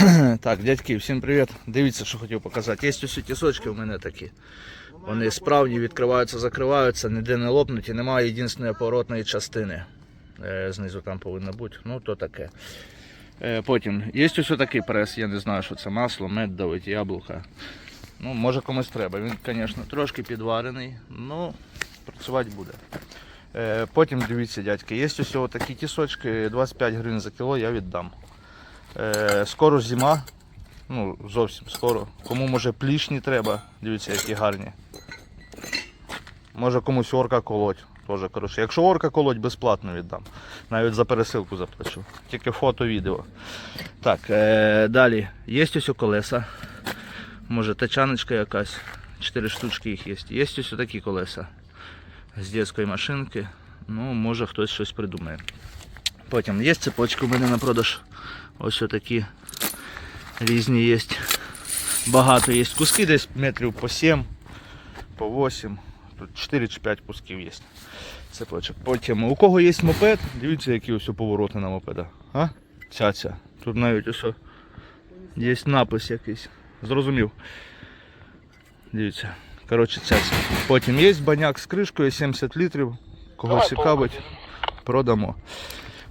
Так, дядьки, всім привіт. Дивіться, що хотів показати. Є ось тісочки у мене такі. Вони справні, відкриваються, закриваються, ніде не лопнуті, немає єдиної поворотної частини. Е, Знизу там повинно бути. Ну, то таке. Е, Потім є ось такий прес, я не знаю, що це масло, мед давить, яблука. Ну, може комусь треба. Він, звісно, трошки підварений, ну працювати буде. Е, Потім дивіться, дядьки, є ось такі тісочки, 25 гривень за кіло я віддам. Е, скоро зима. Ну, зовсім скоро. Кому може плішні треба, дивіться, які гарні. Може комусь орка колоть. Тоже, коротше. Якщо орка колоть, безплатно віддам. Навіть за пересилку заплачу. Тільки фото, відео. Так, е, далі. Є ось колеса. Може тачаночка якась. Чотири штучки їх є. Є ось такі колеса. З дитячої машинки. Ну, може хтось щось придумає. Потім є цепочки у мене на продаж. Ось такі різні є. Багато є куски, десь метрів по 7, по 8. Тут 4 чи 5 кусків є. Цепочок. Потім у кого є мопед, дивіться, які ось повороти на мопеда. А? Ця-ця. Тут навіть ось є напис якийсь. Зрозумів. Дивіться. Коротше, ця-ця. Потім є баняк з кришкою 70 літрів. Кого цікавить, продамо.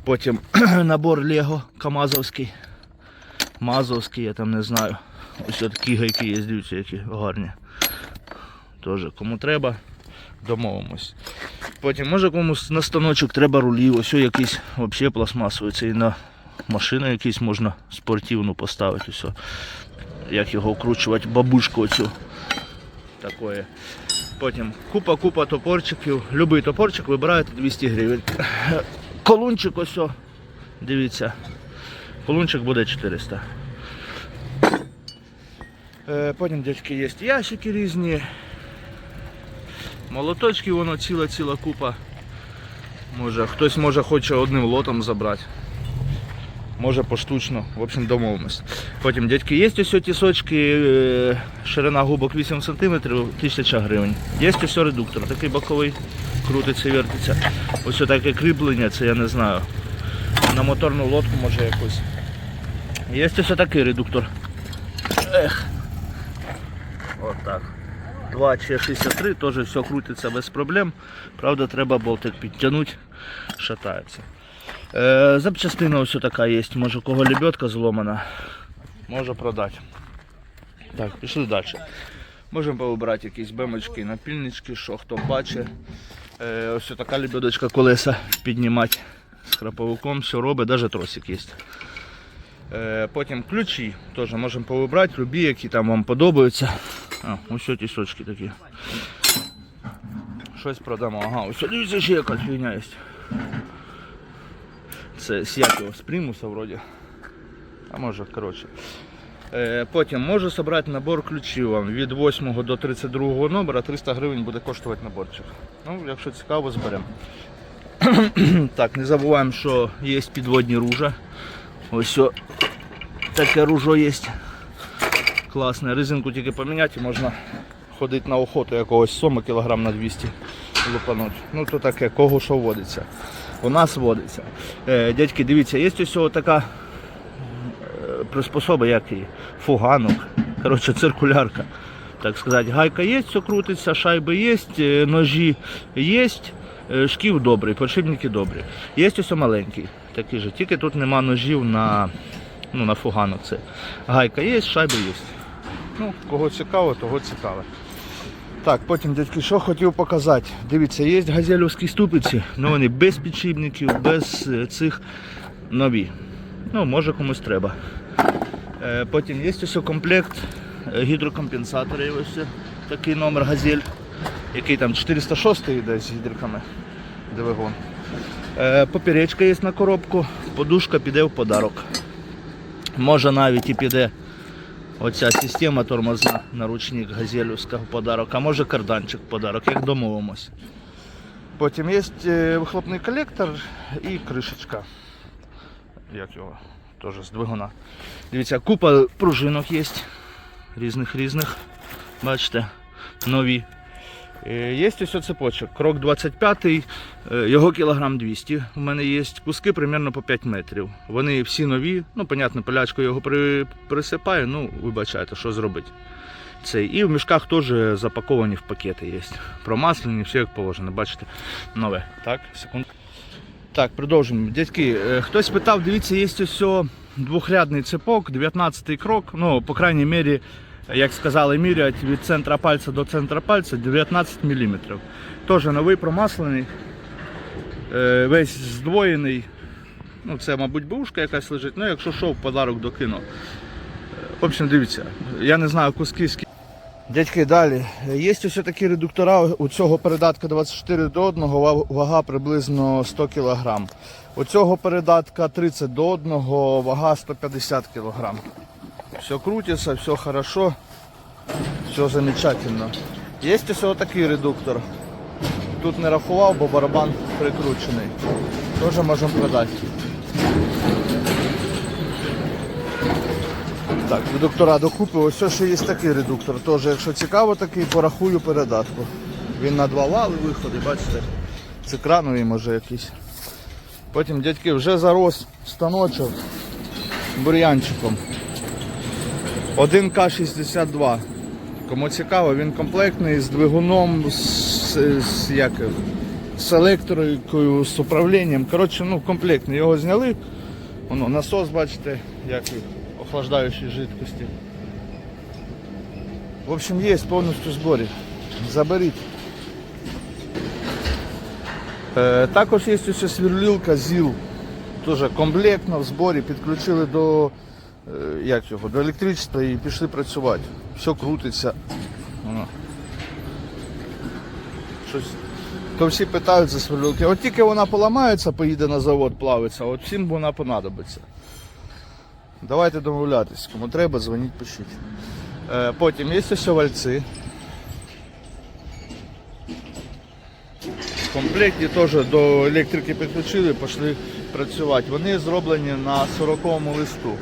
Потім набор Лего Камазовський. Мазовський, я там не знаю. Ось такі гайки є, дивіться, які гарні. Тоже кому треба, домовимось. Потім, може комусь на станочок треба рулі, ось якийсь взагалі пластмасовий. Це і на машину якийсь можна спортивну поставити. Ось. Як його вкручувати, бабушку оцю. Такое. Потім купа-купа топорчиків. Любий топорчик вибираєте 200 гривень. Колунчик ось, дивіться. Колунчик буде 400. Е, потім, дядьки, є ящики різні. Молоточки, воно ціла-ціла купа. Може, хтось може хоче одним лотом забрати. Може поштучно, в общем, домовимось. Потім, дядьки, є ось тісочки, е, ширина губок 8 см, 1000 гривень. Є ось редуктор, такий боковий, крутиться, вертиться. Ось таке кріплення, це я не знаю. На моторну лодку може якусь. Є ось такий редуктор. Ех. От так. 2Ч63, теж все крутиться без проблем. Правда, треба болтик підтягнути, шатається. Е, запчастина ось така є. Може у кого лебедка зломана. Може продати. Так, пішли далі. Можемо повибрати якісь бемочки, напільнички, що хто бачить. Е, ось така лебедочка колеса піднімати з храповиком, все робить, навіть тросик є. Е, потім ключі теж можемо повибрати, любі, які там вам подобаються. А, ось ці тісочки такі. Щось продамо. Ага, ось дивіться, ще якась фігня є. Це з якого з примуса вроді. А може, коротше. Е, потім можу зібрати набор ключів вам від 8 до 32 номера 300 гривень буде коштувати наборчик. Ну, якщо цікаво, зберемо. так, не забуваємо, що є підводні ружа. Ось о, таке ружо є. Класне. Резинку тільки поміняти можна ходити на охоту якогось сома кілограм на 200 лупануть. Ну то таке, кого що водиться. У нас водиться. Е, дядьки, дивіться, є ось о така е, приспособа, як і фуганок. Коротше, циркулярка. Так сказати, гайка є, все крутиться, шайби є, е, ножі є, шків добрий, подшипники добрі. Є ось маленький, такий же. Тільки тут нема ножів на, ну, на фуганок. Це. Гайка є, шайби є. Ну, кого цікаво, того цікаво. Так, потім дядьки, що хотів показати. Дивіться, є газельовські ступиці, але вони без підшипників, без е, цих нові. Ну, може комусь треба. Е, Потім є ось комплект е, гідрокомпенсаторів. Ось такий номер газель, який там 406 йде з гідриками двигун. Поперечка є на коробку, подушка піде в подарок. Може навіть і піде оця система тормозна наручник газелівська в подарок, а може карданчик подарок, як домовимось. Потім є е, вихлопний колектор і кришечка. Як його? Теж з двигуна. Дивіться, купа пружинок є. Різних різних. Бачите, нові. Е, Є ось цепочок. Крок 25, е, його кілограм 200. У мене є куски примерно по 5 метрів. Вони всі нові. Ну, понятно, полячкою його при, присипаю, ну, вибачайте, що зробити. Цей. І в мішках теж запаковані в пакети є. Промаслені, все як положено, бачите, нове. Так, секунду. Так, продовжуємо. Дядьки, е, хтось питав, дивіться, є ось двохрядний цепок, 19 крок, ну, по крайній мірі, як сказали, мірять від центра пальця до центра пальця 19 мм. Теж новий промаслений, е, весь здвоєний. Ну, це, мабуть, бушка якась лежить. Ну, якщо що, в подарок докину. В общем, дивіться, я не знаю куски скільки. Дядьки, далі. Є ось такі редуктора у цього передатка 24 до 1, вага приблизно 100 кг. У цього передатка 30 до 1, вага 150 кг. Все крутиться, все хорошо, все замечательно. Є ось такий редуктор. Тут не рахував, бо барабан прикручений. Теж можемо продати. Так, редуктора докупи. Ось ще є такий редуктор. Теж, якщо цікаво, такий, порахую передатку. Він на два вали виходить, бачите. Це крановий може якийсь. Потім дядьки вже зарос станочок бур'янчиком. 1К62. Кому цікаво, він комплектний з двигуном, з, з, як, з електрикою, з управлінням. Коротше, ну, комплектний. Його зняли. Воно, насос, бачите, як і охлаждаючі жидкості. В общем, є повністю зборі. Заберіть. Е, також є ось сверлілка ЗІЛ. Теж комплектно в зборі, підключили до, як його, до електричества і пішли працювати. Все крутиться. Щось. То всі питають за. От тільки вона поламається, поїде на завод, плавиться, от всім вона понадобиться. Давайте домовлятись. Кому треба, дзвоніть, пишіть. Е, потім є ось вальці. В комплекті теж до електрики підключили, пішли працювати. Вони зроблені на 40-му листу.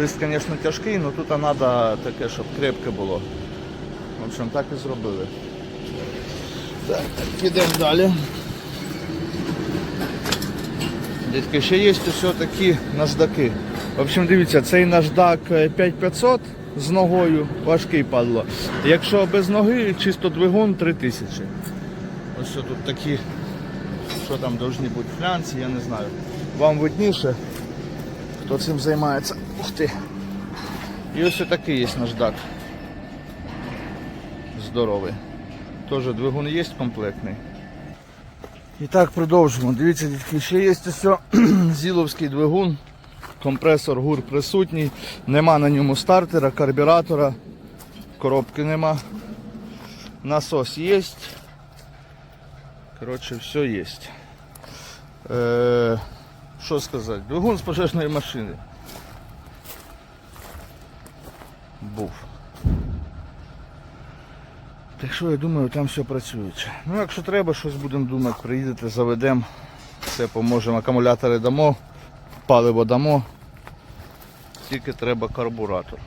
Лист, звісно, тяжкий, але тут треба таке, щоб крепке було. В общем, так і зробили. Так, підемо далі. Дітки, ще є ось такі наждаки. В общем, дивіться, цей наждак е, 5500 з ногою, важкий падло. Якщо без ноги, чисто двигун 3000. Ось тут такі, що там повинні бути флянці, я не знаю. Вам видніше, хто цим займається. Ух ти. І ось такий є наждак. Здоровий. Теж двигун є комплектний. І так продовжимо. Дивіться, дітки, ще є ось зіловський двигун. Компресор ГУР присутній. Нема на ньому стартера, карбюратора, коробки нема. Насос є. Коротше, все є. Що сказати? Двигун з пожежної машини. Був. Так що я думаю, там все працююче. Ну, якщо треба, щось будемо думати, приїдете, заведемо, все поможемо. Акумулятори дамо, паливо дамо. Тільки треба карбуратор.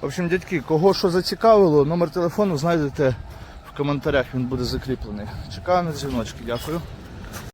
В общем, дядьки, кого що зацікавило, номер телефону знайдете в коментарях, він буде закріплений. Чекаю на дзвіночки, дякую.